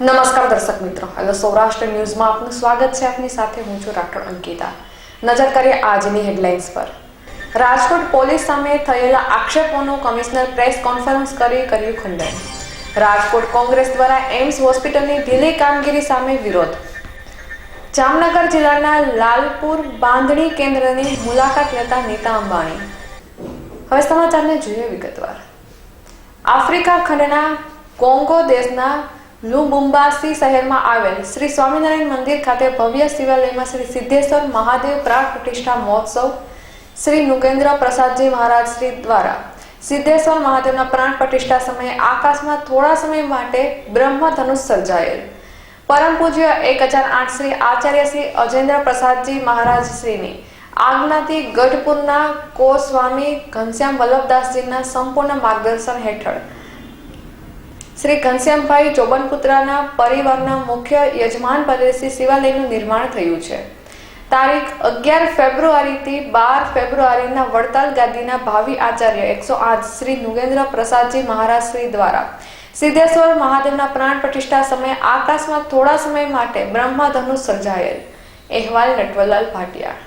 નમસ્કાર દર્શક મિત્રો. હેલો સૌરાષ્ટ્ર ન્યૂઝમાં આપનું સ્વાગત છે. આપની સાથે હું છું રાઠોડ અંકિતા. નજર કરીએ આજની હેડલાઇન્સ પર. રાજકોટ પોલીસ સામે થયેલા આક્ષેપોનું કમિશનર પ્રેસ કોન્ફરન્સ કરી કર્યું ખંડન. રાજકોટ કોંગ્રેસ દ્વારા એમ્સ હોસ્પિટલની ઢીલી કામગીરી સામે વિરોધ. જામનગર જિલ્લાના લાલપુર બાંધણી કેન્દ્રની મુલાકાત લેતા નીતા અંબાણી. હવે સમાચારને જોઈએ વિગતવાર. આફ્રિકા ખંડના કોંગો દેશના લુબુમ્બાસી શહેરમાં આવેલ શ્રી સ્વામિનારાયણ મંદિર ખાતે ભવ્ય શિવાલયમાં શ્રી સિદ્ધેશ્વર મહાદેવ પ્રાણ પ્રતિષ્ઠા મહોત્સવ શ્રી નુકેન્દ્ર પ્રસાદજી મહારાજ શ્રી દ્વારા. સિદ્ધેશ્વર મહાદેવના પ્રાણ પ્રતિષ્ઠા સમયે આકાશમાં થોડા સમય માટે બ્રહ્મધનુષ સર્જાયેલ. પરમ પૂજ્ય એક હજાર આઠ શ્રી આચાર્ય શ્રી અજેન્દ્ર પ્રસાદજી મહારાજ શ્રીની આજ્ઞાથી ગઢપુરના કો સ્વામી ઘનશ્યામ વલ્લભદાસજીના સંપૂર્ણ માર્ગદર્શન હેઠળ શ્રી ઘનશ્યામભાઈ ચોબનપુત્રાના પરિવારના મુખ્ય યજમાન પદેથી શિવાલયનું નિર્માણ થયું છે. તારીખ અગિયાર ફેબ્રુઆરીથી બાર ફેબ્રુઆરીના વડતાલ ગાદીના ભાવિ આચાર્ય એકસો આઠ શ્રી નુગેન્દ્ર પ્રસાદજી મહારાજ શ્રી દ્વારા સિદ્ધેશ્વર મહાદેવના પ્રાણ પ્રતિષ્ઠા સમયે આકાશમાં થોડા સમય માટે બ્રહ્મધનુષ સર્જાયેલ. અહેવાલ નટવરલાલ ભાટિયા.